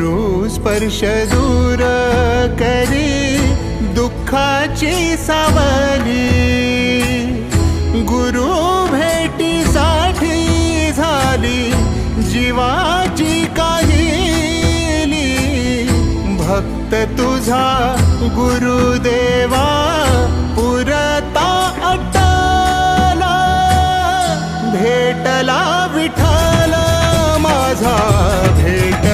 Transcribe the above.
वर्ष दूर करी दुःखाची सावली. गुरु भेटीसाठी झाली जीवाची काहिली. भक्त तुझा गुरुदेवा पुरता अटला. भेटला विठ्ठल माझा भेट